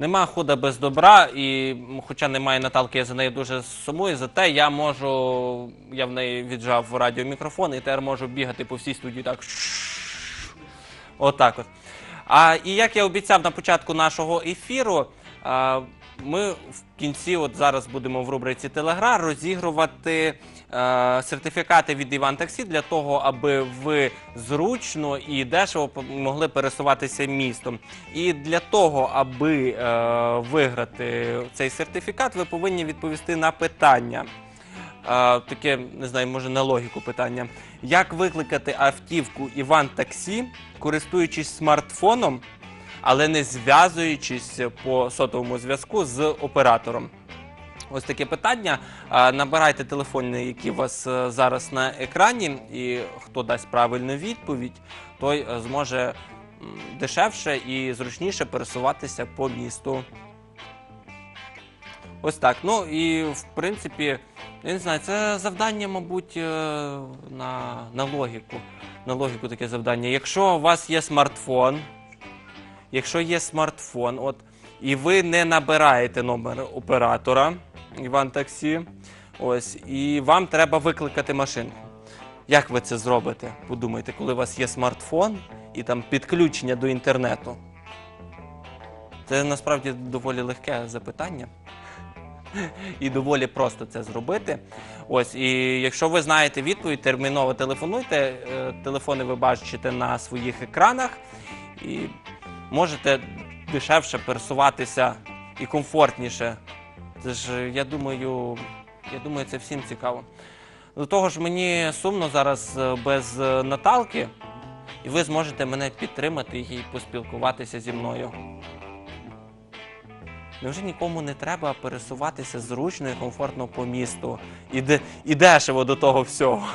Нема худа без добра, і хоча немає Наталки, я за нею дуже сумую. Зате я можу, я в неї віджав радіомікрофон, і тепер можу бігати по всій студії так. Отак от. А і як я обіцяв на початку нашого ефіру, ми в кінці, от зараз будемо в рубриці Телегра, розігрувати е, сертифікати від Іван Таксі для того, аби ви зручно і дешево могли пересуватися містом. І для того, аби е, виграти цей сертифікат, ви повинні відповісти на питання. Е, таке, не знаю, може на логіку питання. Як викликати автівку Іван Таксі, користуючись смартфоном, але не зв'язуючись по сотовому зв'язку з оператором? Ось таке питання. Набирайте телефони, які у вас е, зараз на екрані, і хто дасть правильну відповідь, той е, зможе дешевше і зручніше пересуватися по місту. Ось так. Ну і в принципі, я не знаю, це завдання, мабуть, е, на, на логіку. На логіку таке завдання. Якщо у вас є смартфон, якщо є смартфон, от, і ви не набираєте номер оператора Іван ось, і вам треба викликати машинку. Як ви це зробите? Подумайте, коли у вас є смартфон і там підключення до інтернету. Це насправді доволі легке запитання. І доволі просто це зробити. Ось, і якщо ви знаєте відповідь, терміново телефонуйте. Е, Телефони ви бачите на своїх екранах і можете дешевше пересуватися і комфортніше. Це ж, я думаю, я думаю, це всім цікаво. До того ж, мені сумно зараз е, без е, Наталки, і ви зможете мене підтримати і поспілкуватися зі мною. Невже нікому не треба пересуватися зручно і комфортно по місту і, де, і дешево до того всього?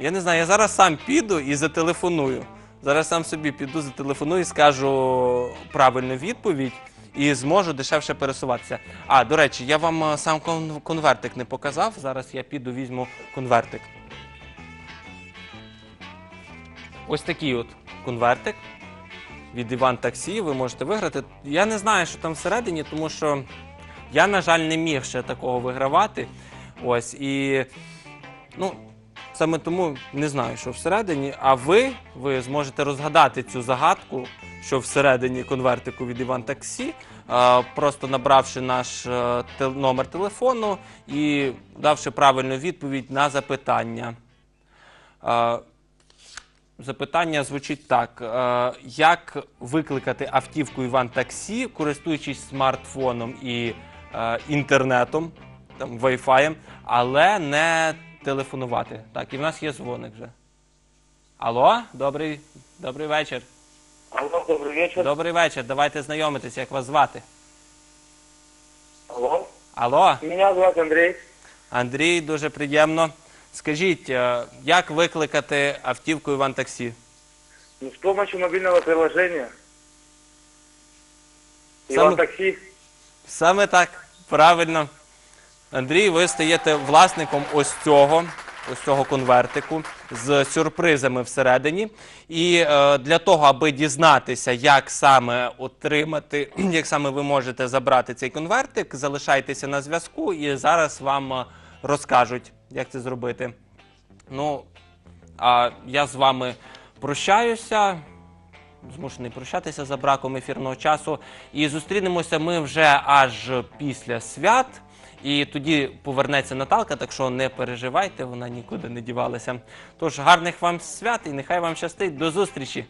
Я не знаю, я зараз сам піду і зателефоную. Зараз сам собі піду, зателефоную і скажу правильну відповідь і зможу дешевше пересуватися. А, до речі, я вам е, сам кон- конвертик не показав. Зараз я піду візьму конвертик. Ось такий от конвертик від Іван Таксі. Ви можете виграти. Я не знаю, що там всередині, тому що я, на жаль, не міг ще такого вигравати. Ось і ну, саме тому не знаю, що всередині. А ви, ви зможете розгадати цю загадку, що всередині конвертику від Іван Таксі, просто набравши наш е, номер телефону і давши правильну відповідь на запитання. Запитання звучить так: Е, як викликати автівку Іван Таксі, користуючись смартфоном і е, інтернетом, там Wi-Fi, але не телефонувати. Так, і в нас є дзвоник вже. Алло, добрий, добрий вечір. Алло, добрый вечер. Добрий вечір. Давайте знайомитись, як вас звати. Алло. Алло, Меня зовут Андрей. Андрій, дуже приємно. Скажіть, е, як викликати автівку Іван Таксі? Ну, с помощью мобильного приложения. Сам- Иван Такси. Саме так, правильно. Андрій, ви стаєте власником ось цього, ось цього конвертику з сюрпризами всередині. І е, для того, аби дізнатися, як саме отримати, як саме ви можете забрати цей конвертик, залишайтеся на зв'язку, і зараз вам е, розкажуть, як це зробити. Ну, а я з вами прощаюся змушений прощатися за браком ефірного часу. І зустрінемося ми вже аж після свят. І тоді повернеться Наталка, так що не переживайте, вона нікуди не дівалася. Тож гарних вам свят і нехай вам щастить. До зустрічі!